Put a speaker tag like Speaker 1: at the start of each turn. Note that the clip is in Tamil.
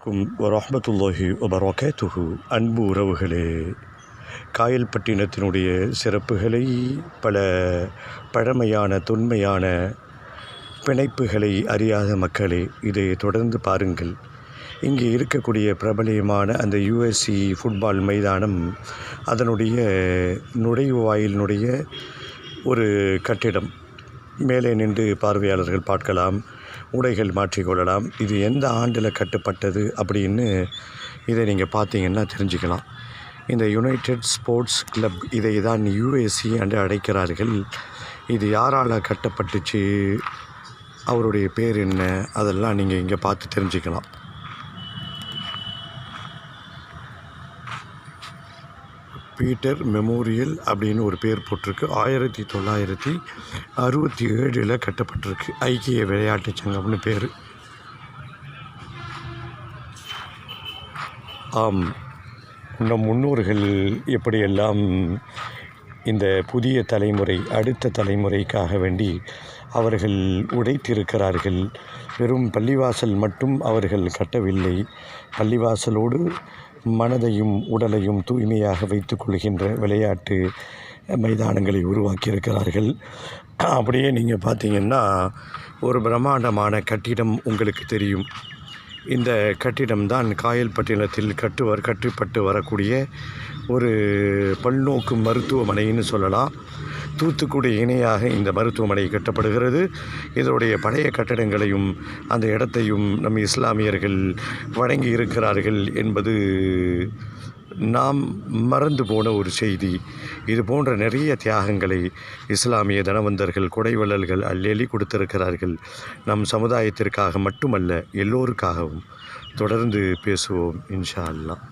Speaker 1: அலைக்கும் வரஹ்மத்துல்லாஹி வபரகாத்துஹு. அன்பு உறவுகளே காயல்பட்டினத்தினுடைய சிறப்புகளை பல பழமையான தொன்மையான பிணைப்புகளை அறியாத மக்களே இதை தொடர்ந்து பாருங்கள். இங்கே இருக்கக்கூடிய பிரபலியமான அந்த யுஎஸ்சி ஃபுட்பால் மைதானம் அதனுடைய நுழைவு வாயிலினுடைய ஒரு கட்டிடம். மேலே நின்று பார்வையாளர்கள் பார்க்கலாம் உடைகள் மாற்றிக்கொள்ளலாம் இது எந்த ஆண்டில் கட்டப்பட்டது அப்படின்னு இதை நீங்கள் பார்த்தீங்கன்னா தெரிஞ்சுக்கலாம். இந்த யுனைடெட் ஸ்போர்ட்ஸ் கிளப் இதை தான் யுஎஸ்சி என்று அழைக்கிறார்கள். இது யாரால் கட்டப்பட்டுச்சு? அவருடைய பேர் என்ன? அதெல்லாம் நீங்கள் இங்கே பார்த்து தெரிஞ்சுக்கலாம். பீட்டர் மெமோரியல் அப்படின்னு ஒரு பேர் போட்டிருக்கு. ஆயிரத்தி தொள்ளாயிரத்தி அறுபத்தி ஏழில் கட்டப்பட்டிருக்கு. ஐக்கிய விளையாட்டு சங்கம்னு பேர். ஆம். நம் முன்னோர்கள் எப்படியெல்லாம் இந்த புதிய தலைமுறை அடுத்த தலைமுறைக்காக வேண்டி அவர்கள் உடைத்திருக்கிறார்கள் வெறும் பள்ளிவாசல் மட்டும் அவர்கள் கட்டவில்லை. பள்ளிவாசலோடு மனதையும் உடலையும் தூய்மையாக வைத்து கொள்கின்ற விளையாட்டு மைதானங்களை உருவாக்கியிருக்கிறார்கள். அப்படியே நீங்கள் பார்த்தீங்கன்னா ஒரு பிரம்மாண்டமான கட்டிடம் உங்களுக்கு தெரியும். இந்த கட்டிடம்தான் காயல்பட்டினத்தில் கட்டுவர் கட்டுப்பட்டு வரக்கூடிய ஒரு பல்நோக்கு மருத்துவமனைன்னு சொல்லலாம். தூத்துக்குடி இணையாக இந்த மருத்துவமனை கட்டப்படுகிறது. இதனுடைய பழைய கட்டடங்களையும் அந்த இடத்தையும் நம் இஸ்லாமியர்கள் வழங்கி இருக்கிறார்கள் என்பது நாம் மறந்து போன ஒரு செய்தி. இது போன்ற நிறைய தியாகங்களை இஸ்லாமிய தனவந்தர்கள் குடைவள்ளல்கள் அள்ளி கொடுத்திருக்கிறார்கள். நம் சமுதாயத்திற்காக மட்டுமல்ல எல்லோருக்காகவும் தொடர்ந்து பேசுவோம் இன்ஷா அல்லாஹ்.